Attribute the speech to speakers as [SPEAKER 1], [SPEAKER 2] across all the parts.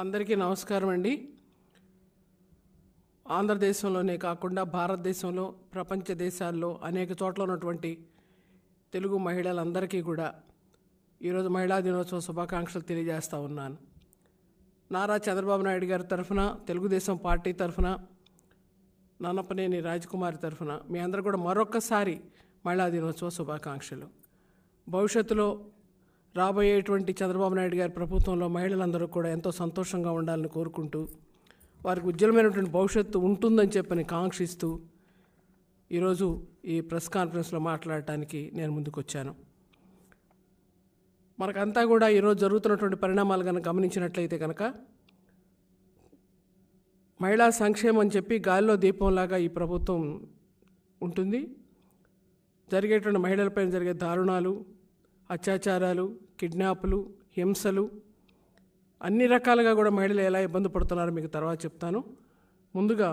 [SPEAKER 1] అందరికీ నమస్కారం అండి. ఆంధ్రదేశంలోనే కాకుండా భారతదేశంలో ప్రపంచ దేశాల్లో అనేక చోట్ల ఉన్నటువంటి తెలుగు మహిళలందరికీ కూడా ఈరోజు మహిళా దినోత్సవ శుభాకాంక్షలు తెలియజేస్తూ ఉన్నాను. నారా చంద్రబాబు నాయుడు గారి తరఫున తెలుగుదేశం పార్టీ తరఫున నన్నపనేని రాజకుమారి తరఫున మీ అందరూ కూడా మరొక్కసారి మహిళా దినోత్సవ శుభాకాంక్షలు. భవిష్యత్తులో రాబోయేటువంటి చంద్రబాబు నాయుడు గారి ప్రభుత్వంలో మహిళలందరూ కూడా ఎంతో సంతోషంగా ఉండాలని కోరుకుంటూ వారికి ఉజ్వలమైనటువంటి భవిష్యత్తు ఉంటుందని చెప్పని కాంక్షిస్తూ ఈరోజు ఈ ప్రెస్ కాన్ఫరెన్స్లో మాట్లాడటానికి నేను ముందుకొచ్చాను. మనకంతా కూడా ఈరోజు జరుగుతున్నటువంటి పరిణామాలు కనుక గమనించినట్లయితే కనుక మహిళా సంక్షేమం అని చెప్పి గాలిలో దీపంలాగా ఈ ప్రభుత్వం ఉంటుంది. జరిగేటువంటి మహిళలపైన జరిగే దారుణాలు అత్యాచారాలు కిడ్నాపులు హింసలు అన్ని రకాలుగా కూడా మహిళలు ఎలా ఇబ్బంది పడుతున్నారో మీకు తర్వాత చెప్తాను. ముందుగా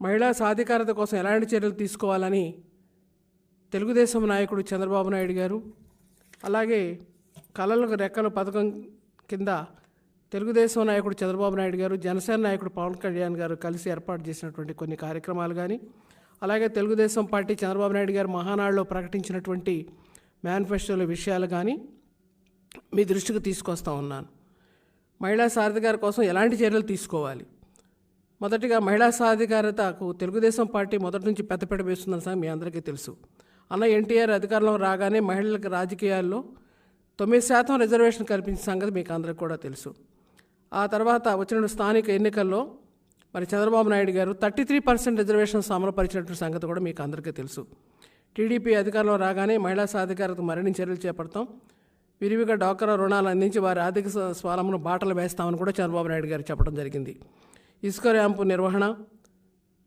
[SPEAKER 1] మహిళా సాధికారత కోసం ఎలాంటి చర్యలు తీసుకోవాలని తెలుగుదేశం నాయకుడు చంద్రబాబు నాయుడు గారు అలాగే కళలకు రెక్కలు పథకం కింద తెలుగుదేశం నాయకుడు చంద్రబాబు నాయుడు గారు జనసేన నాయకుడు పవన్ కళ్యాణ్ గారు కలిసి ఏర్పాటు చేసినటువంటి కొన్ని కార్యక్రమాలు కానీ అలాగే తెలుగుదేశం పార్టీ చంద్రబాబు నాయుడు గారు మహానాడులో ప్రకటించినటువంటి మేనిఫెస్టోల విషయాలు కానీ మీ దృష్టికి తీసుకొస్తా ఉన్నాను. మహిళా సాధికార కోసం ఎలాంటి చర్యలు తీసుకోవాలి? మొదటిగా మహిళా సాధికారతకు తెలుగుదేశం పార్టీ మొదటి నుంచి పెద్దపీట వేస్తుందని సంగతి మీ అందరికీ తెలుసు. అన్న ఎన్టీఆర్ అధికారంలో రాగానే మహిళలకు రాజకీయాల్లో తొమ్మిది శాతం రిజర్వేషన్ కల్పించిన సంగతి మీకు అందరికి కూడా తెలుసు. ఆ తర్వాత వచ్చిన స్థానిక ఎన్నికల్లో మరి చంద్రబాబు నాయుడు గారు థర్టీ త్రీ పర్సెంట్ రిజర్వేషన్స్ అమలుపరిచినటువంటి సంగతి కూడా మీకు అందరికీ తెలుసు. టీడీపీ అధికారంలో రాగానే మహిళా సాధికారత మరిన్ని చర్యలు చేపడతాం. విరివిగా డాకరా రుణాలు అందించి వారి ఆర్థిక స్వ- బాటలు వేస్తామని కూడా చంద్రబాబు నాయుడు గారు చెప్పడం జరిగింది. ఇసుక ర్యాంపు నిర్వహణ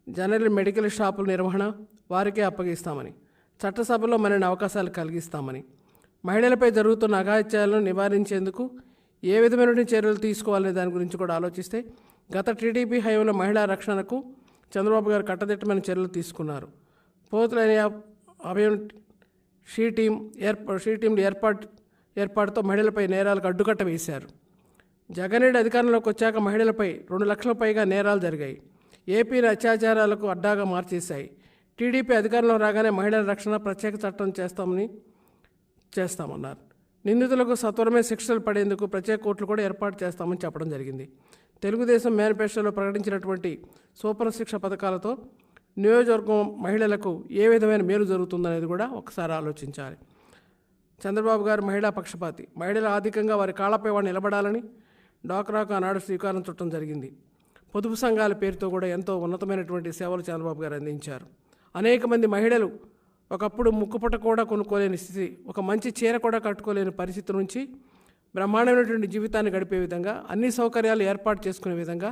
[SPEAKER 1] జనరల్ మెడికల్ షాపుల నిర్వహణ వారికే అప్పగిస్తామని చట్టసభలో మరిన్ని అవకాశాలు కలిగిస్తామని మహిళలపై జరుగుతున్న అఘాయిత్యాలను నివారించేందుకు ఏ విధమైన చర్యలు తీసుకోవాలనే దాని గురించి కూడా ఆలోచిస్తే గత టీడీపీ హయాంలో మహిళా రక్షణకు చంద్రబాబు గారు కట్టదిట్టమైన చర్యలు తీసుకున్నారు. పోతులైన అభయం షీ టీం ఏర్పా షీ టీంలు ఏర్పాటు ఏర్పాటుతో మహిళలపై నేరాలకు అడ్డుకట్ట వేశారు. జగనేడు అధికారంలోకి వచ్చాక మహిళలపై రెండు లక్షల పైగా నేరాలు జరిగాయి. ఏపీని అత్యాచారాలకు అడ్డాగా మార్చేశాయి. టీడీపీ అధికారంలో రాగానే మహిళల రక్షణ ప్రత్యేక చట్టం చేస్తామని చేస్తామన్నారు. నిందితులకు సత్వరమే శిక్షలు పడేందుకు ప్రత్యేక కోర్టులు కూడా ఏర్పాటు చేస్తామని చెప్పడం జరిగింది. తెలుగుదేశం మేనిఫెస్టోలో ప్రకటించినటువంటి సూపర్ శిక్ష పథకాలతో నియోజకవర్గం మహిళలకు ఏ విధమైన మేలు జరుగుతుందనేది కూడా ఒకసారి ఆలోచించాలి. చంద్రబాబు గారు మహిళా పక్షపాతి. మహిళలు ఆర్థికంగా వారి కాళ్ళపై వారు నిలబడాలని డాక్రాకు ఆనాడు శ్రీకారం చుట్టడం జరిగింది. పొదుపు సంఘాల పేరుతో కూడా ఎంతో ఉన్నతమైనటువంటి సేవలు చంద్రబాబు గారు అందించారు. అనేక మంది మహిళలు ఒకప్పుడు ముక్కుపుట కూడా కొనుక్కోలేని స్థితి ఒక మంచి చీర కూడా కట్టుకోలేని పరిస్థితి నుంచి బ్రహ్మాండమైనటువంటి జీవితాన్ని గడిపే విధంగా అన్ని సౌకర్యాలు ఏర్పాటు చేసుకునే విధంగా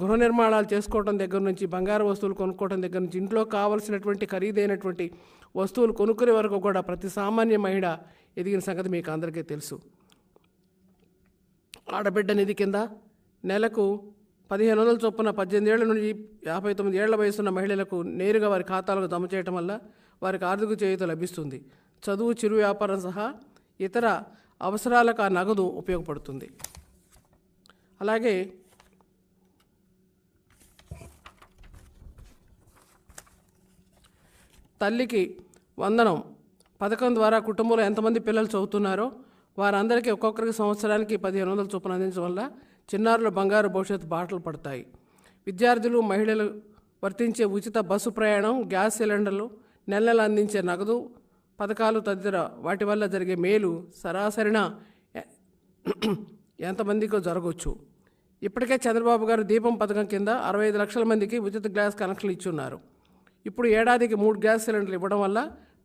[SPEAKER 1] గృహ నిర్మాణాలు చేసుకోవడం దగ్గర నుంచి బంగారు వస్తువులు కొనుక్కోవడం దగ్గర నుంచి ఇంట్లో కావలసినటువంటి ఖరీదైనటువంటి వస్తువులు కొనుక్కునే వరకు కూడా ప్రతి సామాన్య మహిళ ఎదిగిన సంగతి మీకు అందరికీ తెలుసు. ఆడబిడ్డ నిధి కింద నెలకు పదిహేను వందల చొప్పున పద్దెనిమిది ఏళ్ళ నుండి యాభై తొమ్మిది ఏళ్ళ వయసున్న మహిళలకు నేరుగా వారి ఖాతాలకు జమ చేయటం వల్ల వారికి ఆర్థిక చేయూత లభిస్తుంది. చదువు చిరు వ్యాపారం సహా ఇతర అవసరాలకు ఆ నగదు ఉపయోగపడుతుంది. అలాగే తల్లికి వందనం. పథకం ద్వారా కుటుంబంలో ఎంతమంది పిల్లలు చదువుతున్నారో వారందరికీ ఒక్కొక్కరికి సంవత్సరానికి పదిహేను వందల చొప్పున అందించడం వల్ల చిన్నారుల బంగారు భవిష్యత్తు బాటలు పడతాయి. విద్యార్థులు మహిళలు వర్తించే ఉచిత బస్సు ప్రయాణం గ్యాస్ సిలిండర్లు నెల నెల అందించే నగదు పథకాలు తదితర వాటి వల్ల జరిగే మేలు సరాసరిన ఎంతమందికో జరగవచ్చు ఇప్పటికే చంద్రబాబు గారు దీపం పథకం కింద అరవై ఐదు లక్షల మందికి ఉచిత గ్యాస్ కనెక్షన్లు ఇచ్చున్నారు ఇప్పుడు ఏడాదికి మూడు గ్యాస్ సిలిండర్లు ఇవ్వడం వల్ల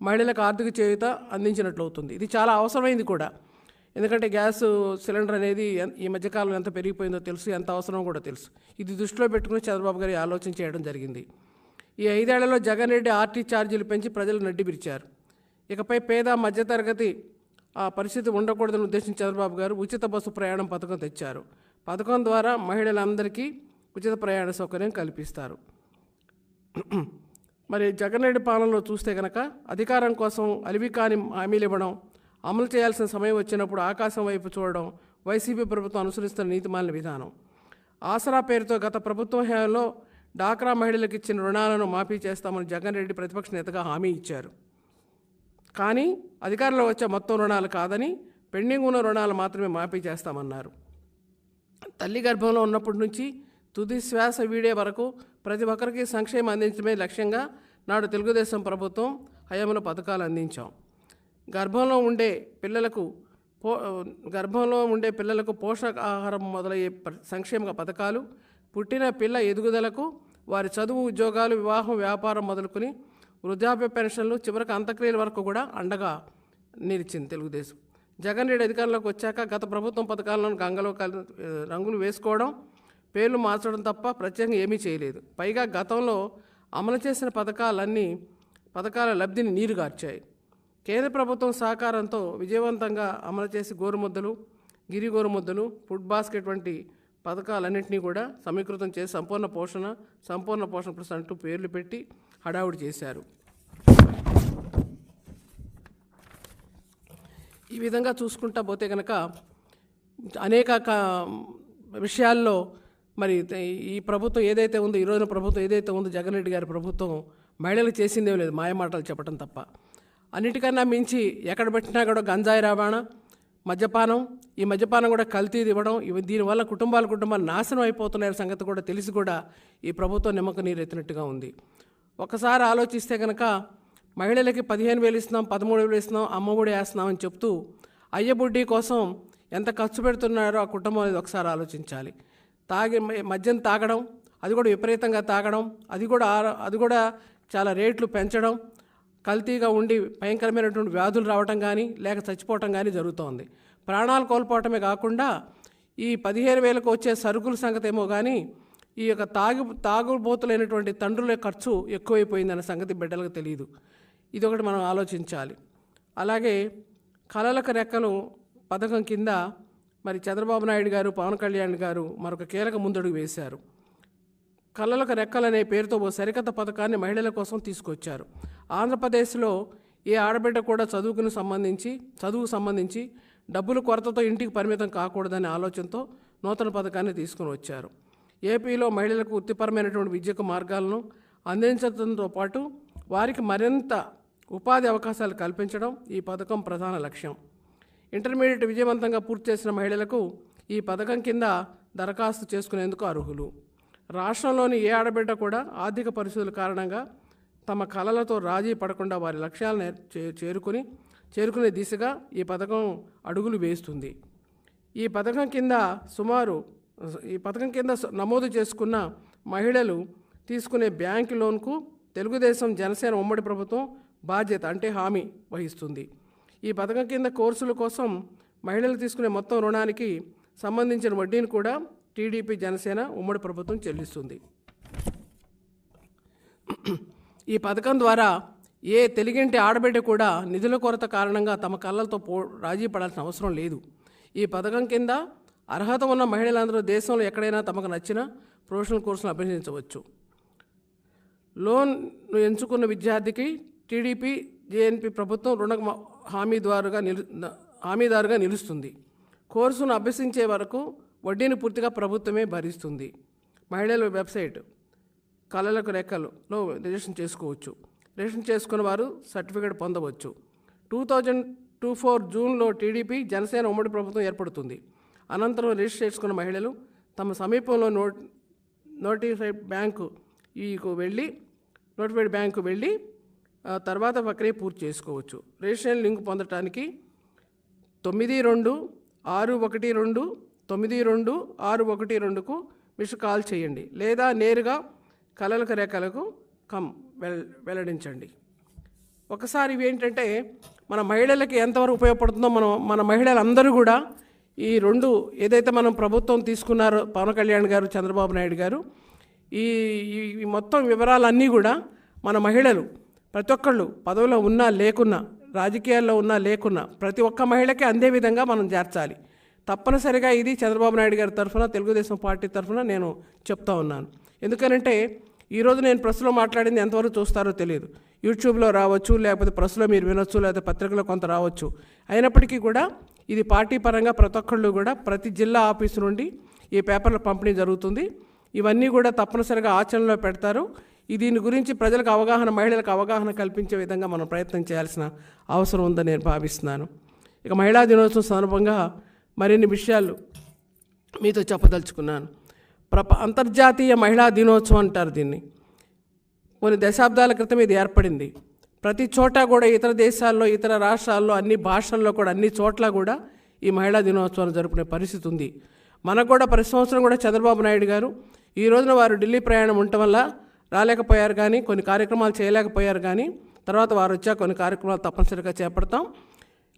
[SPEAKER 1] మహిళలకు ఆర్థిక చేయుత అందించినట్లు అవుతుంది ఇది చాలా అవసరమైంది కూడా. ఎందుకంటే గ్యాస్ సిలిండర్ అనేది ఈ మధ్యకాలంలో ఎంత పెరిగిపోయిందో తెలుసు ఎంత అవసరమో కూడా తెలుసు. ఇది దృష్టిలో పెట్టుకుని చంద్రబాబు గారి ఆలోచన చేయడం జరిగింది. ఈ ఐదేళ్ళలో జగన్ రెడ్డి ఆర్టీ ఛార్జీలు పెంచి ప్రజలు నడ్డిపిరిచారు ఇకపై పేద మధ్యతరగతి ఆ పరిస్థితి ఉండకూడదని ఉద్దేశించి చంద్రబాబు గారు ఉచిత బస్సు ప్రయాణం పథకం తెచ్చారు. పథకం ద్వారా మహిళలందరికీ ఉచిత ప్రయాణ సౌకర్యం కల్పిస్తారు. మరి జగన్ రెడ్డి పాలనలో చూస్తే కనుక అధికారం కోసం అలివి కాని హామీలు ఇవ్వడం అమలు చేయాల్సిన సమయం వచ్చినప్పుడు ఆకాశం వైపు చూడడం వైసీపీ ప్రభుత్వం అనుసరిస్తున్న నీతిమాలిన విధానం. ఆసరా పేరుతో గత ప్రభుత్వం హయాంలో డాక్రా మహిళలకు ఇచ్చిన రుణాలను మాఫీ చేస్తామని జగన్ రెడ్డి ప్రతిపక్ష నేతగా హామీ ఇచ్చారు. కానీ అధికారంలో వచ్చే మొత్తం రుణాలు కాదని పెండింగ్ ఉన్న రుణాలు మాత్రమే మాఫీ చేస్తామన్నారు. తల్లి గర్భంలో ఉన్నప్పటి నుంచి తుది శ్వాస వీడే వరకు ప్రతి ఒక్కరికి సంక్షేమం అందించడమే లక్ష్యంగా నాడు తెలుగుదేశం ప్రభుత్వం హయాంలో పథకాలు అందించాం. గర్భంలో ఉండే పిల్లలకు పో గర్భంలో ఉండే పిల్లలకు పోషకాహారం మొదలయ్యే ప- సంక్షేమ పథకాలు పుట్టిన పిల్ల ఎదుగుదలకు వారి చదువు ఉద్యోగాలు వివాహం వ్యాపారం మొదలుకొని వృద్ధాప్య పెన్షన్లు చివరికి అంత్యక్రియల వరకు కూడా అండగా నిలిచింది తెలుగుదేశం. జగన్ రెడ్డి అధికారంలోకి వచ్చాక గత ప్రభుత్వం పథకాలను గంగలో కలి రంగులు వేసుకోవడం పేర్లు మార్చడం తప్ప ప్రత్యేకంగా ఏమీ చేయలేదు. పైగా గతంలో అమలు చేసిన పథకాలన్నీ పథకాల లబ్ధిని నీరుగార్చాయి. కేంద్ర ప్రభుత్వం సహకారంతో విజయవంతంగా అమలు చేసి గోరుముద్దలు గిరి గోరుముద్దలు ఫుడ్ బాస్కెట్ వంటి పథకాలన్నింటినీ కూడా సమీకృతం చేసి సంపూర్ణ పోషణ సంపూర్ణ పోషణ ప్లస్ అంటూ పేర్లు పెట్టి హడావుడి చేశారు. ఈ విధంగా చూసుకుంటా పోతే కనుక అనేక విషయాల్లో మరి ఈ ప్రభుత్వం ఏదైతే ఉందో ఈ రోజున ప్రభుత్వం ఏదైతే ఉందో జగన్ రెడ్డి గారి ప్రభుత్వం మహిళలకు చేసిందేం లేదు మాయమాటలు చెప్పడం తప్ప. అన్నిటికన్నా మించి ఎక్కడ పెట్టినా కూడా గంజాయి రవాణా మద్యపానం ఈ మద్యపానం కూడా కల్తీది ఇవ్వడం ఇవి దీనివల్ల కుటుంబాల కుటుంబాలు నాశనం అయిపోతున్నాయన్న సంగతి కూడా తెలిసి కూడా ఈ ప్రభుత్వం నిమ్మక నీరెత్తినట్టుగా ఉంది. ఒకసారి ఆలోచిస్తే కనుక మహిళలకి పదిహేను వేలు ఇస్తున్నాం పదమూడు వేలు ఇస్తున్నాం అమ్మఒడి వేస్తున్నాం అని చెప్తూ అయ్యబుడ్డి కోసం ఎంత ఖర్చు పెడుతున్నారో ఆ కుటుంబం అనేది ఒకసారి ఆలోచించాలి. తాగి మద్యం తాగడం అది కూడా విపరీతంగా తాగడం అది కూడా అది కూడా చాలా రేట్లు పెంచడం కల్తీగా ఉండి భయంకరమైనటువంటి వ్యాధులు రావటం కానీ లేక చచ్చిపోవటం కానీ జరుగుతోంది. ప్రాణాలు కోల్పోవటమే కాకుండా ఈ పదిహేను వేలకు వచ్చే సరుకుల సంగతి ఏమో కానీ ఈ యొక్క తాగు తాగుబోతులైనటువంటి తండ్రుల ఖర్చు ఎక్కువైపోయిందన్న సంగతి బిడ్డలకు తెలియదు ఇది ఒకటి మనం ఆలోచించాలి. అలాగే కళలకు రెక్కలు పథకం కింద మరి చంద్రబాబు నాయుడు గారు పవన్ కళ్యాణ్ గారు మరొక కీలక ముందడుగు వేశారు. కళ్ళలకు రెక్కలనే పేరుతో ఓ సరికొత్త పథకాన్ని మహిళల కోసం తీసుకొచ్చారు. ఆంధ్రప్రదేశ్లో ఏ ఆడబిడ్డ కూడా చదువుకుని సంబంధించి చదువుకు సంబంధించి డబ్బులు కొరతతో ఇంటికి పరిమితం కాకూడదనే ఆలోచనతో నూతన పథకాన్ని తీసుకుని వచ్చారు. ఏపీలో మహిళలకు వృత్తిపరమైనటువంటి విద్యకు మార్గాలను అందించడంతో పాటు వారికి మరింత ఉపాధి అవకాశాలు కల్పించడం ఈ పథకం ప్రధాన లక్ష్యం. ఇంటర్మీడియట్ విజయవంతంగా పూర్తి చేసిన మహిళలకు ఈ పథకం కింద దరఖాస్తు చేసుకునేందుకు అర్హులు. రాష్ట్రంలోని ఏ ఆడబిడ్డ కూడా ఆర్థిక పరిస్థితుల కారణంగా తమ కళలతో రాజీ పడకుండా వారి లక్ష్యాలను చే- చేరుకుని చేరుకునే దిశగా ఈ పథకం అడుగులు వేస్తుంది. ఈ పథకం కింద సుమారు ఈ పథకం కింద నమోదు చేసుకున్న మహిళలు తీసుకునే బ్యాంక్ లోన్కు తెలుగుదేశం జనసేన ఉమ్మడి ప్రభుత్వం బాధ్యత అంటే హామీ వహిస్తుంది. ఈ పథకం కింద కోర్సుల కోసం మహిళలు తీసుకునే మొత్తం రుణానికి సంబంధించిన వడ్డీని కూడా టీడీపీ జనసేన ఉమ్మడి ప్రభుత్వం చెల్లిస్తుంది. ఈ పథకం ద్వారా ఏ తెలుగింటి ఆడబిడ్డ కూడా నిధుల కొరత కారణంగా తమ కళ్ళతో పో రాజీ పడాల్సిన అవసరం లేదు. ఈ పథకం కింద అర్హత ఉన్న మహిళలందరూ దేశంలో ఎక్కడైనా తమకు నచ్చిన ప్రొఫెషనల్ కోర్సును అభ్యసించవచ్చు. లోన్ ఎంచుకున్న విద్యార్థికి టీడీపీ జేఎన్పీ ప్రభుత్వం రుణ హామీదారుగా నిలు హామీదారుగా నిలుస్తుంది. కోర్సును అభ్యసించే వరకు వడ్డీని పూర్తిగా ప్రభుత్వమే భరిస్తుంది. మహిళల వెబ్సైట్ కళలకు రెక్కలలో రిజిస్ట్రేషన్ చేసుకోవచ్చు. రిజిస్ట్రేషన్ చేసుకున్న వారు సర్టిఫికేట్ పొందవచ్చు. టూ థౌజండ్ టూ ఫోర్ జూన్లో టీడీపీ జనసేన ఉమ్మడి ప్రభుత్వం ఏర్పడుతుంది. అనంతరం రిజిస్టర్ చేసుకున్న మహిళలు తమ సమీపంలో నోట్ నోటిఫైడ్ బ్యాంకు ఈకు వెళ్ళి నోటిఫైడ్ బ్యాంకు వెళ్ళి తర్వాత ప్రక్రియ పూర్తి చేసుకోవచ్చు. రిజిస్ట్రేషన్ లింక్ పొందటానికి తొమ్మిది రెండు ఆరు ఒకటి రెండు తొమ్మిది రెండు ఆరు ఒకటి రెండుకు మిస్ కాల్ చేయండి. లేదా నేరుగా కలలకు రేఖలకు కమ్ వెల్ వెల్లడించండి. ఒకసారి ఇవి ఏంటంటే మన మహిళలకి ఎంతవరకు ఉపయోగపడుతుందో మనం మన మహిళలందరూ కూడా ఈ రెండు ఏదైతే మనం ప్రభుత్వం తీసుకున్నారో పవన్ కళ్యాణ్ గారు చంద్రబాబు నాయుడు గారు ఈ మొత్తం వివరాలన్నీ కూడా మన మహిళలు ప్రతి ఒక్కళ్ళు పదవిలో ఉన్నా లేకున్నా రాజకీయాల్లో ఉన్నా లేకున్నా ప్రతి ఒక్క మహిళకి అందే విధంగా మనం చేర్చాలి. తప్పనిసరిగా ఇది చంద్రబాబు నాయుడు గారి తరఫున తెలుగుదేశం పార్టీ తరఫున నేను చెప్తా ఉన్నాను. ఎందుకనంటే ఈరోజు నేను ప్రెస్లో మాట్లాడింది ఎంతవరకు చూస్తారో తెలియదు. యూట్యూబ్లో రావచ్చు లేకపోతే ప్రెస్లో మీరు వినొచ్చు లేకపోతే పత్రికలో కొంత రావచ్చు. అయినప్పటికీ కూడా ఇది పార్టీ పరంగా ప్రతి ఒక్కళ్ళు కూడా ప్రతి జిల్లా ఆఫీసు నుండి ఈ పేపర్ల పంపిణీ జరుగుతుంది. ఇవన్నీ కూడా తప్పనిసరిగా ఆచరణలో పెడతారు. దీని గురించి ప్రజలకు అవగాహన మహిళలకు అవగాహన కల్పించే విధంగా మనం ప్రయత్నం చేయాల్సిన అవసరం ఉందని నేను భావిస్తున్నాను. ఇక మహిళా దినోత్సవం సందర్భంగా మరిన్ని విషయాలు మీతో చెప్పదలుచుకున్నాను. ప్రప అంతర్జాతీయ మహిళా దినోత్సవం అంటారు దీన్ని. కొన్ని దశాబ్దాల క్రితం ఇది ఏర్పడింది. ప్రతి చోట కూడా ఇతర దేశాల్లో ఇతర రాష్ట్రాల్లో అన్ని భాషల్లో కూడా అన్ని చోట్ల కూడా ఈ మహిళా దినోత్సవాన్ని జరుపుకునే పరిస్థితి ఉంది. మనకు కూడా ప్రతి సంవత్సరం కూడా చంద్రబాబు నాయుడు గారు ఈ రోజున వారు ఢిల్లీ ప్రయాణం ఉండటం వల్ల రాలేకపోయారు కానీ కొన్ని కార్యక్రమాలు చేయలేకపోయారు కానీ తర్వాత వారు వచ్చా కొన్ని కార్యక్రమాలు తప్పనిసరిగా చేపడతాం.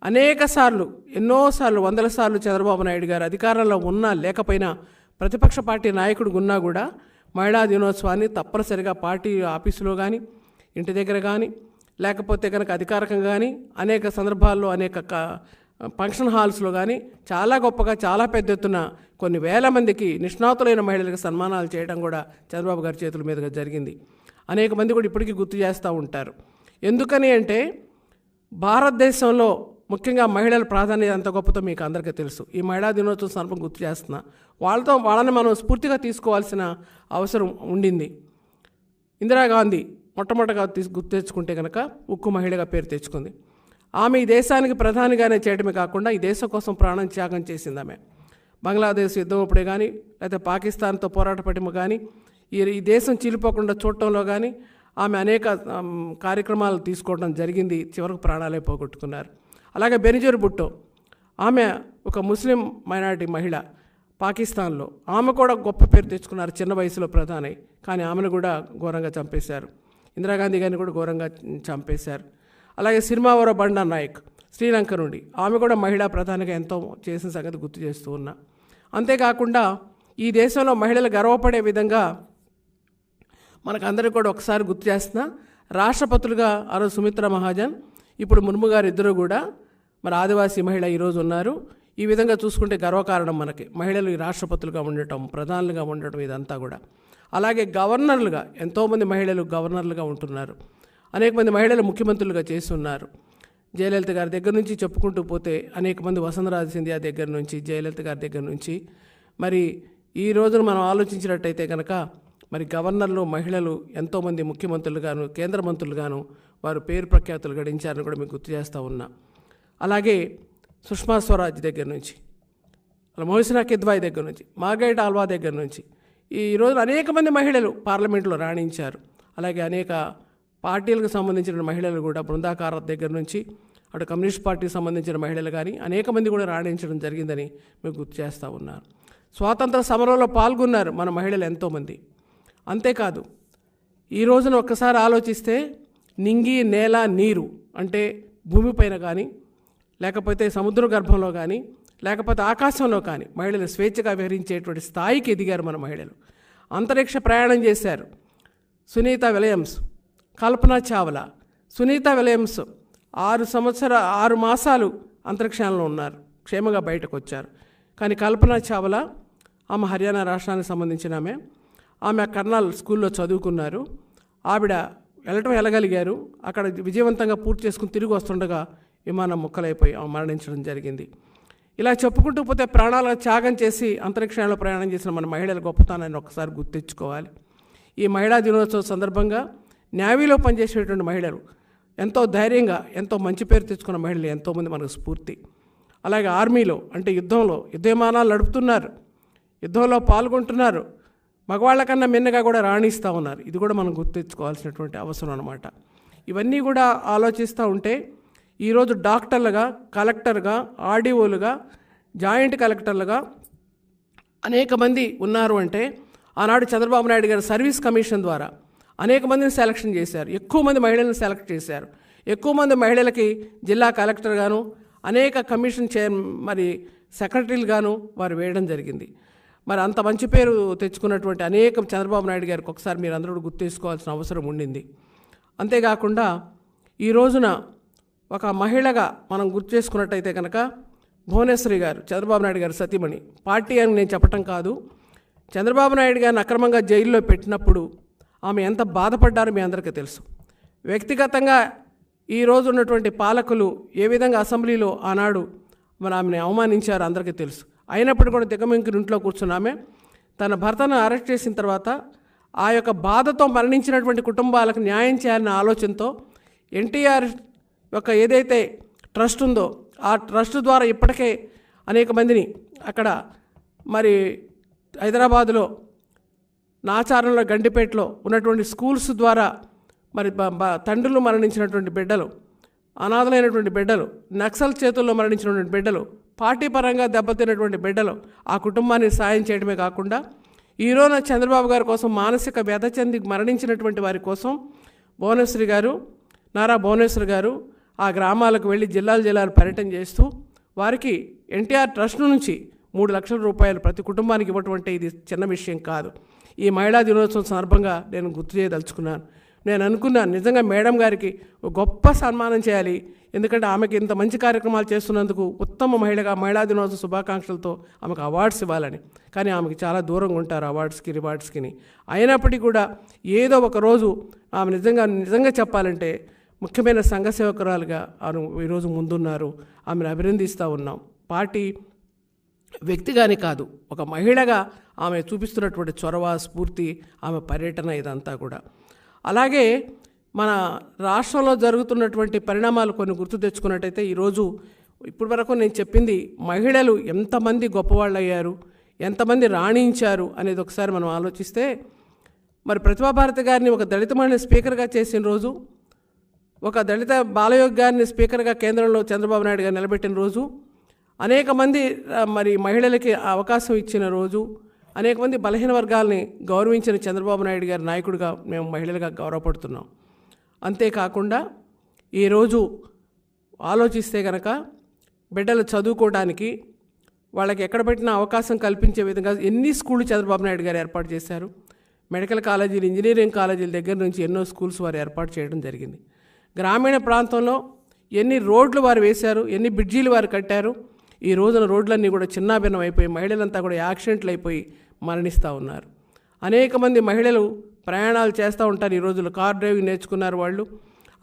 [SPEAKER 1] అనేక సార్లు ఎన్నోసార్లు వందల సార్లు చంద్రబాబు నాయుడు గారు అధికారంలో ఉన్నా లేకపోయినా ప్రతిపక్ష పార్టీ నాయకుడు ఉన్నా కూడా మహిళా దినోత్సవాన్ని తప్పనిసరిగా పార్టీ ఆఫీసులో కానీ ఇంటి దగ్గర కానీ లేకపోతే కనుక అధికారికంగా కానీ అనేక సందర్భాల్లో అనేక ఫంక్షన్ హాల్స్లో కానీ చాలా గొప్పగా చాలా పెద్ద ఎత్తున కొన్ని వేల మందికి నిష్ణాతులైన మహిళలకు సన్మానాలు చేయడం కూడా చంద్రబాబు గారి చేతుల మీదుగా జరిగింది. అనేక మంది కూడా ఇప్పటికీ గుర్తు చేస్తూ ఉంటారు. ఎందుకని అంటే భారతదేశంలో ముఖ్యంగా మహిళల ప్రాధాన్యత ఎంత గొప్పతో మీకు అందరికీ తెలుసు. ఈ మహిళా దినోత్సవం సందర్భం గుర్తు చేస్తున్నా. వాళ్ళతో వాళ్ళని మనం స్ఫూర్తిగా తీసుకోవాల్సిన అవసరం ఉండింది. ఇందిరాగాంధీ మొట్టమొదటిగా తీసు గుర్తు తెచ్చుకుంటే కనుక ఉక్కు మహిళగా పేరు తెచ్చుకుంది. ఆమె ఈ దేశానికి ప్రధానిగానే చేయడమే కాకుండా ఈ దేశం కోసం ప్రాణం త్యాగం చేసింది ఆమె బంగ్లాదేశ్ యుద్ధం అప్పుడే కానీ లేకపోతే పాకిస్తాన్తో పోరాట కానీ ఈ ఈ దేశం చీలిపోకుండా చూడటంలో కానీ ఆమె అనేక కార్యక్రమాలు తీసుకోవడం జరిగింది చివరకు ప్రాణాలే పోగొట్టుకున్నారు. అలాగే బెనిజర్ బుట్టో ఆమె ఒక ముస్లిం మైనారిటీ మహిళ పాకిస్తాన్లో. ఆమె కూడా గొప్ప పేరు తెచ్చుకున్నారు చిన్న వయసులో ప్రధాని కానీ ఆమెను కూడా ఘోరంగా చంపేశారు. ఇందిరాగాంధీ గారిని కూడా ఘోరంగా చంపేశారు. అలాగే సినిమావర బండా నాయక్ శ్రీలంక నుండి. ఆమె కూడా మహిళా ప్రధానిగా ఎంతో చేసిన సంగతి గుర్తు చేస్తూ ఉన్నా. అంతేకాకుండా ఈ దేశంలో మహిళలు గర్వపడే విధంగా మనకందరూ కూడా ఒకసారి గుర్తు చేస్తున్నా రాష్ట్రపతులుగా ఆ సుమిత్ర మహాజన్ ఇప్పుడు ముర్ము గారు ఇద్దరు కూడా మన ఆదివాసీ మహిళ ఈరోజు ఉన్నారు. ఈ విధంగా చూసుకుంటే గర్వకారణం మనకి. మహిళలు ఈ రాష్ట్రపతులుగా ఉండటం ప్రధానులుగా ఉండటం ఇదంతా కూడా. అలాగే గవర్నర్లుగా ఎంతోమంది మహిళలు గవర్నర్లుగా ఉంటున్నారు. అనేక మంది మహిళలు ముఖ్యమంత్రులుగా చేస్తున్నారు. జయలలిత గారి దగ్గర నుంచి చెప్పుకుంటూ పోతే అనేక మంది వసంతరాజ సింధియా దగ్గర నుంచి జయలలిత గారి దగ్గర నుంచి. మరి ఈ రోజున మనం ఆలోచించినట్టయితే కనుక మరి గవర్నర్లు మహిళలు ఎంతోమంది ముఖ్యమంత్రులుగాను కేంద్ర మంత్రులుగాను వారు పేరు ప్రఖ్యాతులు గడించారని కూడా మీకు గుర్తు చేస్తూ ఉన్నా. అలాగే సుష్మా స్వరాజ్ దగ్గర నుంచి అలా మోసినా కిద్వాయ్ దగ్గర నుంచి మార్గరెట్ ఆల్వా దగ్గర నుంచి ఈ రోజు అనేక మంది మహిళలు పార్లమెంట్లో రాణించారు. అలాగే అనేక పార్టీలకు సంబంధించిన మహిళలు కూడా బృందాకార దగ్గర నుంచి అటు కమ్యూనిస్ట్ పార్టీకి సంబంధించిన మహిళలు కానీ అనేక మంది కూడా రాణించడం జరిగిందని మేము గుర్తు చేస్తూ ఉన్నారు. స్వాతంత్ర సమరంలో పాల్గొన్నారు మన మహిళలు ఎంతోమంది. అంతేకాదు ఈ రోజున ఒక్కసారి ఆలోచిస్తే నింగి నేల నీరు అంటే భూమిపైన కానీ లేకపోతే సముద్ర గర్భంలో కానీ లేకపోతే ఆకాశంలో కానీ మహిళలు స్వేచ్ఛగా విహరించేటువంటి స్థాయికి ఎదిగారు మన మహిళలు. అంతరిక్ష ప్రయాణం చేశారు సునీత విలియమ్స్. కల్పన చావ్లా సునీత విలియమ్స్ ఆరు సంవత్సర ఆరు మాసాలు అంతరిక్షంలో ఉన్నారు క్షేమంగా బయటకు వచ్చారు కానీ కల్పన చావ్లా ఆమె హర్యానా రాష్ట్రానికి సంబంధించిన ఆమె. ఆమె కర్నాల్ స్కూల్లో చదువుకున్నారు. ఆవిడ వెళ్ళటం వెళ్ళగలిగారు. అక్కడ విజయవంతంగా పూర్తి చేసుకుని తిరిగి వస్తుండగా విమానం ముక్కలైపోయి ఆమె మరణించడం జరిగింది. ఇలా చెప్పుకుంటూ పోతే ప్రాణాలను త్యాగం చేసి అంతరిక్షంలో ప్రయాణం చేసిన మన మహిళల గొప్పతనాన్ని ఒకసారి గుర్తించుకోవాలి. ఈ మహిళా దినోత్సవం సందర్భంగా న్యావీలో పనిచేసేటువంటి మహిళలు ఎంతో ధైర్యంగా ఎంతో మంచి పేరు తెచ్చుకున్న మహిళలు ఎంతోమంది మనకు స్ఫూర్తి. అలాగే ఆర్మీలో అంటే యుద్ధంలో యుద్ధ విమానాలు నడుపుతున్నారు. యుద్ధంలో పాల్గొంటున్నారు. మగవాళ్ళకన్నా మిన్నగా కూడా రాణిస్తూ ఉన్నారు. ఇది కూడా మనం గుర్తించుకోవాల్సినటువంటి అవసరం అనమాట ఇవన్నీ కూడా ఆలోచిస్తూ ఉంటే ఈరోజు డాక్టర్లుగా కలెక్టర్గా ఆర్డీఓలుగా జాయింట్ కలెక్టర్లుగా అనేక మంది ఉన్నారు అంటే ఆనాడు చంద్రబాబు నాయుడు గారి సర్వీస్ కమిషన్ ద్వారా అనేక మందిని సెలక్షన్ చేశారు. ఎక్కువ మంది మహిళలను సెలెక్ట్ చేశారు. ఎక్కువ మంది మహిళలకి జిల్లా కలెక్టర్ గాను అనేక కమిషన్ చైర్ మరి సెక్రటరీలు గాను వారు వేయడం జరిగింది. మరి అంత మంచి పేరు తెచ్చుకున్నటువంటి అనేక చంద్రబాబు నాయుడు గారికి ఒకసారి మీరు అందరూ గుర్తు చేసుకోవాల్సిన అవసరం ఉండింది. అంతేకాకుండా ఈ రోజున ఒక మహిళగా మనం గుర్తు చేసుకున్నట్టయితే కనుక భువనేశ్వరి గారు చంద్రబాబు నాయుడు గారు సతీమణి. పార్టీ అని నేను చెప్పటం కాదు. చంద్రబాబు నాయుడు గారిని అక్రమంగా జైల్లో పెట్టినప్పుడు ఆమె ఎంత బాధపడ్డారో మీ అందరికీ తెలుసు. వ్యక్తిగతంగా ఈ రోజు ఉన్నటువంటి పాలకులు ఏ విధంగా అసెంబ్లీలో ఆనాడు మరి ఆమెను అవమానించారు అందరికీ తెలుసు. అయినప్పటికీ కూడా దిగమింకుని ఇంట్లో కూర్చున్న ఆమె తన భర్తను అరెస్ట్ చేసిన తర్వాత ఆ యొక్క బాధతో మరణించినటువంటి కుటుంబాలకు న్యాయం చేయాలన్న ఆలోచనతో ఎన్టీఆర్ యొక్క ఏదైతే ట్రస్ట్ ఉందో ఆ ట్రస్ట్ ద్వారా ఇప్పటికే అనేక మందిని అక్కడ మరి హైదరాబాదులో నాచారంలో గండిపేటలో ఉన్నటువంటి స్కూల్స్ ద్వారా మరి తండ్రులు మరణించినటువంటి బిడ్డలు అనాథలైనటువంటి బిడ్డలు నక్సల్ చేతుల్లో మరణించినటువంటి బిడ్డలు పార్టీ పరంగా దెబ్బతిన్నటువంటి బిడ్డలు ఆ కుటుంబానికి సాయం చేయడమే కాకుండా ఈరోజు చంద్రబాబు గారి కోసం మానసిక వ్యధ చెంది మరణించినటువంటి వారి కోసం భువనేశ్వరి గారు నారా భువనేశ్వరి గారు ఆ గ్రామాలకు వెళ్ళి జిల్లాలు జిల్లాలు పర్యటన చేస్తూ వారికి ఎన్టీఆర్ ట్రస్ట్ నుంచి మూడు లక్షల రూపాయలు ప్రతి కుటుంబానికి ఇవ్వటువంటి ఇది చిన్న విషయం కాదు. ఈ మహిళా దినోత్సవం సందర్భంగా నేను గుర్తు చేయదలుచుకున్నాను. నేను అనుకున్నాను నిజంగా మేడం గారికి గొప్ప సన్మానం చేయాలి. ఎందుకంటే ఆమెకి ఇంత మంచి కార్యక్రమాలు చేస్తున్నందుకు ఉత్తమ మహిళగా మహిళా దినోత్సవ శుభాకాంక్షలతో ఆమెకు అవార్డ్స్ ఇవ్వాలని. కానీ ఆమెకి చాలా దూరంగా ఉంటారు అవార్డ్స్కి రివార్డ్స్కి అయినప్పటికీ కూడా ఏదో ఒక రోజు ఆమె నిజంగా నిజంగా చెప్పాలంటే ముఖ్యమైన సంఘ సేవకురాలుగా ఆమె ఈరోజు ముందున్నారు. ఆమెను అభినందిస్తూ ఉన్నాం. పార్టీ వ్యక్తిగానే కాదు ఒక మహిళగా ఆమె చూపిస్తున్నటువంటి చొరవ స్ఫూర్తి ఆమె పర్యటన ఇదంతా కూడా. అలాగే మన రాష్ట్రంలో జరుగుతున్నటువంటి పరిణామాలు కొన్ని గుర్తు తెచ్చుకున్నట్టయితే ఈరోజు ఇప్పటి వరకు నేను చెప్పింది మహిళలు ఎంతమంది గొప్పవాళ్ళు అయ్యారు ఎంతమంది రాణించారు అనేది ఒకసారి మనం ఆలోచిస్తే మరి ప్రతిభాభారతి గారిని ఒక దళిత మహిళ స్పీకర్గా చేసిన రోజు ఒక దళిత బాలయోగ్ గారిని స్పీకర్గా కేంద్రంలో చంద్రబాబు నాయుడు గారు నిలబెట్టిన రోజు అనేక మంది మరి మహిళలకి అవకాశం ఇచ్చిన రోజు అనేక మంది బలహీన వర్గాల్ని గౌరవించిన చంద్రబాబు నాయుడు గారి నాయకుడిగా మేము మహిళలుగా గౌరవపడుతున్నాం. అంతేకాకుండా ఈరోజు ఆలోచిస్తే కనుక బిడ్డలు చదువుకోవడానికి వాళ్ళకి ఎక్కడ పెట్టినా అవకాశం కల్పించే విధంగా ఎన్ని స్కూళ్ళు చంద్రబాబు నాయుడు గారు ఏర్పాటు చేశారు? మెడికల్ కాలేజీలు ఇంజనీరింగ్ కాలేజీల దగ్గర నుంచి ఎన్నో స్కూల్స్ వారు ఏర్పాటు చేయడం జరిగింది. గ్రామీణ ప్రాంతంలో ఎన్ని రోడ్లు వారు వేశారు? ఎన్ని బ్రిడ్జీలు వారు కట్టారు? ఈ రోజున రోడ్లన్నీ కూడా చిన్నాభిన్నం అయిపోయి మహిళలంతా కూడా యాక్సిడెంట్లు అయిపోయి మరణిస్తూ ఉన్నారు. అనేక మంది మహిళలు ప్రయాణాలు చేస్తూ ఉంటారు ఈ రోజుల్లో. కార్ డ్రైవింగ్ నేర్చుకున్నారు వాళ్ళు.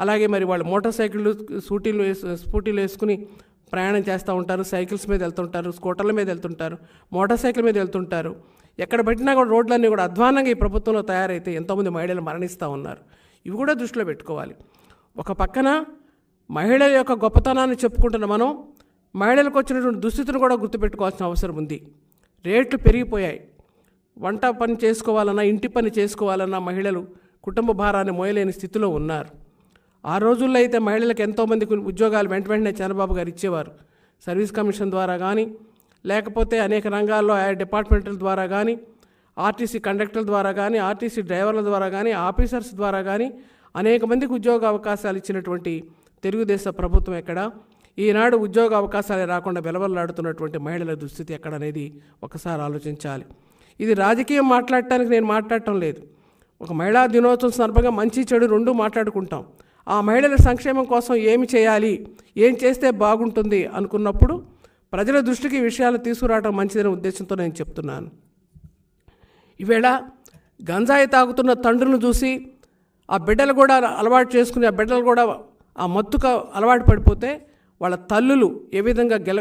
[SPEAKER 1] అలాగే మరి వాళ్ళు మోటార్ సైకిళ్ళు స్కూటీలు వేసు స్కూటీలు వేసుకుని ప్రయాణం చేస్తూ ఉంటారు. సైకిల్స్ మీద వెళ్తుంటారు స్కూటర్ల మీద వెళ్తుంటారు మోటార్ సైకిల్ మీద వెళ్తుంటారు. ఎక్కడ పెట్టినా కూడా రోడ్లన్నీ కూడా అధ్వానంగా ఈ ప్రభుత్వంలో తయారైతే ఎంతోమంది మహిళలు మరణిస్తూ ఉన్నారు. ఇవి కూడా దృష్టిలో పెట్టుకోవాలి. ఒక పక్కన మహిళల యొక్క గొప్పతనాన్ని చెప్పుకుంటున్న మనం మహిళలకు వచ్చినటువంటి దుస్థితిని కూడా గుర్తుపెట్టుకోవాల్సిన అవసరం ఉంది. రేట్లు పెరిగిపోయాయి. వంట పని చేసుకోవాలన్నా ఇంటి పని చేసుకోవాలన్నా మహిళలు కుటుంబ భారాన్ని మోయలేని స్థితిలో ఉన్నారు. ఆ రోజుల్లో అయితే మహిళలకు ఎంతోమంది ఉద్యోగాలు వెంట వెంటనే చంద్రబాబు గారు ఇచ్చేవారు. సర్వీస్ కమిషన్ ద్వారా కానీ లేకపోతే అనేక రంగాల్లో ఆయా డిపార్ట్మెంట్ల ద్వారా కానీ ఆర్టీసీ కండక్టర్ల ద్వారా కానీ ఆర్టీసీ డ్రైవర్ల ద్వారా కానీ ఆఫీసర్స్ ద్వారా కానీ అనేక మందికి ఉద్యోగ అవకాశాలు ఇచ్చినటువంటి తెలుగుదేశ ప్రభుత్వం ఎక్కడ ఈనాడు ఉద్యోగ అవకాశాలు రాకుండా వెలవల్లాడుతున్నటువంటి మహిళల దుస్థితి ఎక్కడ అనేది ఒకసారి ఆలోచించాలి. ఇది రాజకీయం మాట్లాడటానికి నేను మాట్లాడటం లేదు. ఒక మహిళా దినోత్సవం సందర్భంగా మంచి చెడు రెండు మాట్లాడుకుంటాం. ఆ మహిళల సంక్షేమం కోసం ఏమి చేయాలి? ఏం చేస్తే బాగుంటుంది? అనుకున్నప్పుడు ప్రజల దృష్టికి విషయాలు తీసుకురావడం మంచిదనే ఉద్దేశంతో నేను చెప్తున్నాను. ఈవేళ గంజాయి తాగుతున్న తండ్రులను చూసి ఆ బిడ్డలు కూడా అలవాటు చేసుకుని ఆ బిడ్డలు కూడా ఆ మత్తుకు అలవాటు పడిపోతే వాళ్ళ తల్లులు ఏ విధంగా గెల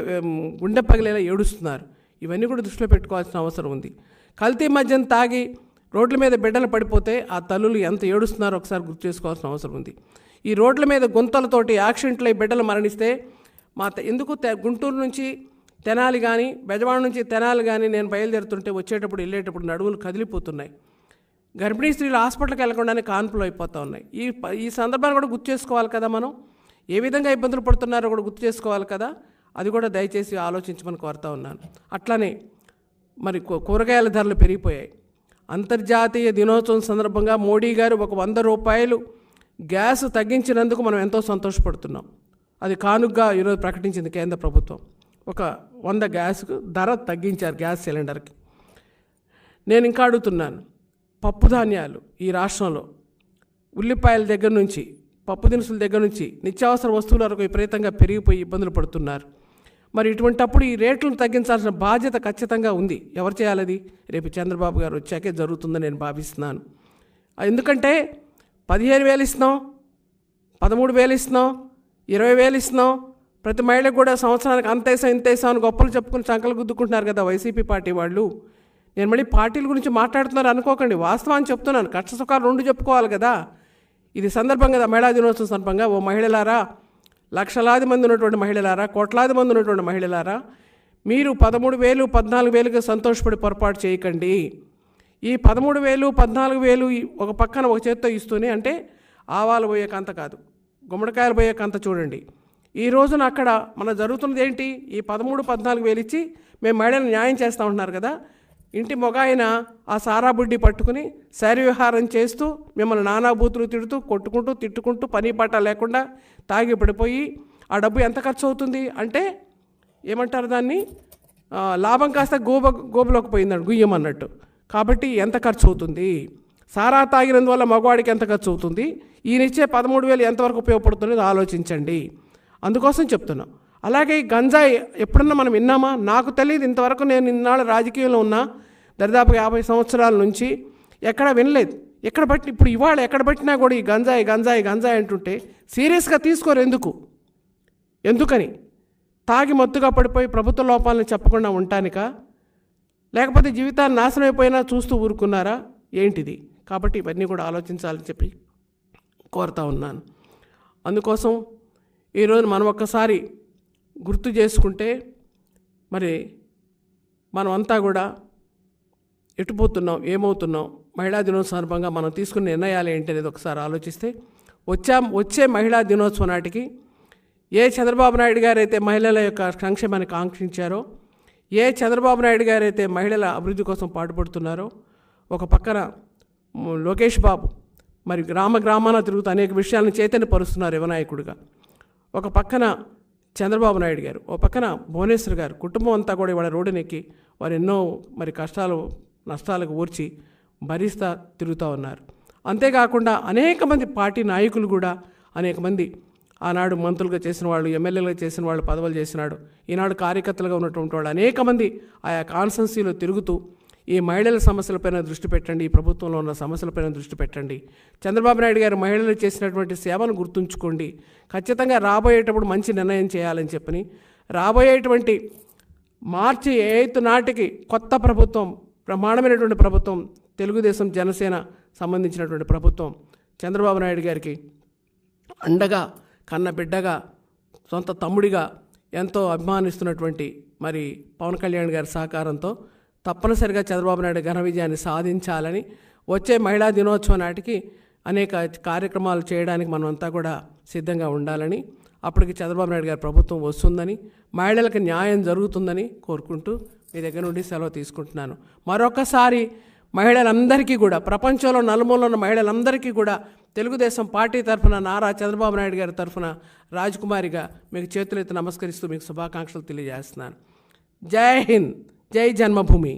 [SPEAKER 1] గుండె పగిలేలా ఏడుస్తున్నారు. ఇవన్నీ కూడా దృష్టిలో పెట్టుకోవాల్సిన అవసరం ఉంది. కల్తీ మద్యం తాగి రోడ్ల మీద బిడ్డలు పడిపోతే ఆ తల్లులు ఎంత ఏడుస్తున్నారో ఒకసారి గుర్తు చేసుకోవాల్సిన అవసరం ఉంది. ఈ రోడ్ల మీద గుంతలతోటి యాక్సిడెంట్లు అయి బిడ్డలు మరణిస్తే మా ఎందుకు తె- గుంటూరు నుంచి తెనాలి కానీ బెజవాడ నుంచి తెనాలి కానీ నేను బయలుదేరుతుంటే వచ్చేటప్పుడు వెళ్ళేటప్పుడు నడువులు కదిలిపోతున్నాయి. గర్భిణీ స్త్రీలు హాస్పిటల్కి వెళ్ళకుండానే కాన్పులు అయిపోతూ ఉన్నాయి. ఈ ఈ సందర్భాన్ని కూడా గుర్తు చేసుకోవాలి కదా మనం. ఏ విధంగా ఇబ్బందులు పడుతున్నారో కూడా గుర్తు చేసుకోవాలి కదా. అది కూడా దయచేసి ఆలోచించమని కోరుతా ఉన్నాను. అట్లానే మరి కూరగాయల ధరలు పెరిగిపోయాయి. అంతర్జాతీయ దినోత్సవం సందర్భంగా మోడీ గారు ఒక వంద రూపాయలు గ్యాస్ తగ్గించినందుకు మనం ఎంతో సంతోషపడుతున్నాం. అది కానుగ్గా ఈరోజు ప్రకటించింది కేంద్ర ప్రభుత్వం. ఒక వంద గ్యాస్కు ధర తగ్గించారు గ్యాస్ సిలిండర్కి. నేను ఇంకా అడుగుతున్నాను. పప్పు ధాన్యాలు ఈ రాష్ట్రంలో ఉల్లిపాయల దగ్గర నుంచి పప్పు దినుసుల దగ్గర నుంచి నిత్యావసర వస్తువుల వరకు విపరీతంగా పెరిగిపోయి ఇబ్బందులు పడుతున్నారు. మరి ఇటువంటప్పుడు ఈ రేట్లను తగ్గించాల్సిన బాధ్యత ఖచ్చితంగా ఉంది. ఎవరు చేయాలది? రేపు చంద్రబాబు గారు వచ్చాకే జరుగుతుందని నేను భావిస్తున్నాను. ఎందుకంటే పదిహేను వేలు ఇస్తున్నాం పదమూడు వేలు ఇస్తున్నాం ఇరవై వేలు ఇస్తున్నాం. ప్రతి మహిళకు కూడా సంవత్సరానికి అంతేసా ఇంతేసా అని గొప్పలు చెప్పుకుని చంకలు గుద్దుకుంటున్నారు కదా వైసీపీ పార్టీ వాళ్ళు. నేను మళ్ళీ పార్టీల గురించి మాట్లాడుతున్నారు అనుకోకండి వాస్తవాన్ని చెప్తున్నాను. కష్ట సుఖాలు రెండు చెప్పుకోవాలి కదా. ఇది సందర్భంగా మహిళా దినోత్సవం సందర్భంగా ఓ మహిళలారా లక్షలాది మంది ఉన్నటువంటి మహిళలారా కోట్లాది మంది ఉన్నటువంటి మహిళలారా మీరు పదమూడు వేలు పద్నాలుగు వేలుగా సంతోషపడి పొరపాటు చేయకండి. ఈ పదమూడు వేలు పద్నాలుగు వేలు ఒక పక్కన ఒక చేత్తో ఇస్తూనే అంటే ఆవాలు పోయే కంత కాదు. గుమ్మడికాయలు పోయే కంత చూడండి. ఈ రోజున అక్కడ మన జరుగుతున్నది ఏంటి? ఈ పదమూడు పద్నాలుగు వేలు ఇచ్చి మేము మహిళలు న్యాయం చేస్తూ ఉంటున్నారు కదా ఇంటి మొగాయన ఆ సారాబుడ్డి పట్టుకుని శారీ విహారం చేస్తూ మిమ్మల్ని నానా బూతులు తిడుతూ కొట్టుకుంటూ తిట్టుకుంటూ పని పాట లేకుండా తాగి పడిపోయి ఆ డబ్బు ఎంత ఖర్చు అవుతుంది అంటే ఏమంటారు దాన్ని? లాభం కాస్త గోబ గోబలోకి పోయిందండి గుయ్యం అన్నట్టు కాబట్టి ఎంత ఖర్చు అవుతుంది? సారా తాగినందువల్ల మగవాడికి ఎంత ఖర్చు అవుతుంది? ఈయనిచ్చే పదమూడు వేలు ఎంతవరకు ఉపయోగపడుతుందో ఆలోచించండి. అందుకోసం చెప్తున్నాం. అలాగే ఈ గంజాయి ఎప్పుడన్నా మనం విన్నామా? నాకు తెలియదు. ఇంతవరకు నేను ఇన్నాళ్ళు రాజకీయంలో ఉన్నా దరిదాపు యాభై సంవత్సరాల నుంచి ఎక్కడ వినలేదు. ఎక్కడ బట్టి ఇప్పుడు ఇవాళ ఎక్కడ పెట్టినా కూడా ఈ గంజాయి గంజాయి గంజాయి అంటుంటే సీరియస్గా తీసుకోరు ఎందుకు? ఎందుకని? తాగి మత్తుగా పడిపోయి ప్రభుత్వ లోపాలను చెప్పకుండా ఉంటానిక? లేకపోతే జీవితాన్ని నాశనం అయిపోయినా చూస్తూ ఊరుకున్నారా? ఏంటిది? కాబట్టి ఇవన్నీ కూడా ఆలోచించాలని చెప్పి కోరుతా ఉన్నాను. అందుకోసం ఈరోజు మనం ఒక్కసారి గుర్తు చేసుకుంటే మరి మనం అంతా కూడా ఎటుపోతున్నాం ఏమవుతున్నాం మహిళా దినోత్సవ సందర్భంగా మనం తీసుకున్న నిర్ణయాలు ఏంటి అనేది ఒకసారి ఆలోచిస్తే వచ్చా వచ్చే మహిళా దినోత్సవం నాటికి ఏ చంద్రబాబు నాయుడు గారు అయితే మహిళల యొక్క సంక్షేమాన్ని కాంక్షించారో ఏ చంద్రబాబు నాయుడు గారైతే మహిళల అభివృద్ధి కోసం పాటుపడుతున్నారో ఒక పక్కన లోకేష్ బాబు మరి గ్రామ గ్రామాన తిరుగుతూ అనేక విషయాలను చైతన్యపరుస్తున్నారు యువనాయకుడిగా. ఒక పక్కన చంద్రబాబు నాయుడు గారు ఒక పక్కన భువనేశ్వర్ గారు కుటుంబం అంతా కూడా ఇవాళ రోడ్డునెక్కి వారు ఎన్నో మరి కష్టాలు నష్టాలకు ఊర్చి భరిస్తా తిరుగుతూ ఉన్నారు. అంతేకాకుండా అనేక మంది పార్టీ నాయకులు కూడా అనేక మంది ఆనాడు మంత్రులుగా చేసిన వాళ్ళు ఎమ్మెల్యేలుగా చేసిన వాళ్ళు పదవులు చేసినాడు ఈనాడు కార్యకర్తలుగా ఉన్నటువంటి వాళ్ళు అనేక మంది ఆయా కాన్సెన్సీలో తిరుగుతూ ఈ మహిళల సమస్యలపైన దృష్టి పెట్టండి ఈ ప్రభుత్వంలో ఉన్న సమస్యలపైన దృష్టి పెట్టండి. చంద్రబాబు నాయుడు గారు మహిళలు చేసినటువంటి సేవను గుర్తుంచుకోండి. ఖచ్చితంగా రాబోయేటప్పుడు మంచి నిర్ణయం చేయాలని చెప్పని రాబోయేటువంటి మార్చి ఎయిత్ నాటికి కొత్త ప్రభుత్వం ప్రమాణమైనటువంటి ప్రభుత్వం తెలుగుదేశం జనసేన సంబంధించినటువంటి ప్రభుత్వం చంద్రబాబు నాయుడు గారికి అండగా కన్న బిడ్డగా సొంత తమ్ముడిగా ఎంతో అభిమానిస్తున్నటువంటి మరి పవన్ కళ్యాణ్ గారి సహకారంతో తప్పనిసరిగా చంద్రబాబు నాయుడు ఘన విజయాన్ని సాధించాలని వచ్చే మహిళా దినోత్సవం నాటికి అనేక కార్యక్రమాలు చేయడానికి మనమంతా కూడా సిద్ధంగా ఉండాలని అప్పటికి చంద్రబాబు నాయుడు గారి ప్రభుత్వం వస్తుందని మహిళలకు న్యాయం జరుగుతుందని కోరుకుంటూ మీ దగ్గర నుండి సెలవు తీసుకుంటున్నాను. మరొకసారి మహిళలందరికీ కూడా ప్రపంచంలో నలుమూలలో ఉన్న మహిళలందరికీ కూడా తెలుగుదేశం పార్టీ తరఫున నారా చంద్రబాబు నాయుడు గారి తరఫున రాజకుమారిగా మీకు చేతులెత్తి నమస్కరిస్తూ మీకు శుభాకాంక్షలు తెలియజేస్తున్నాను. జై హింద్! జై జన్మభూమి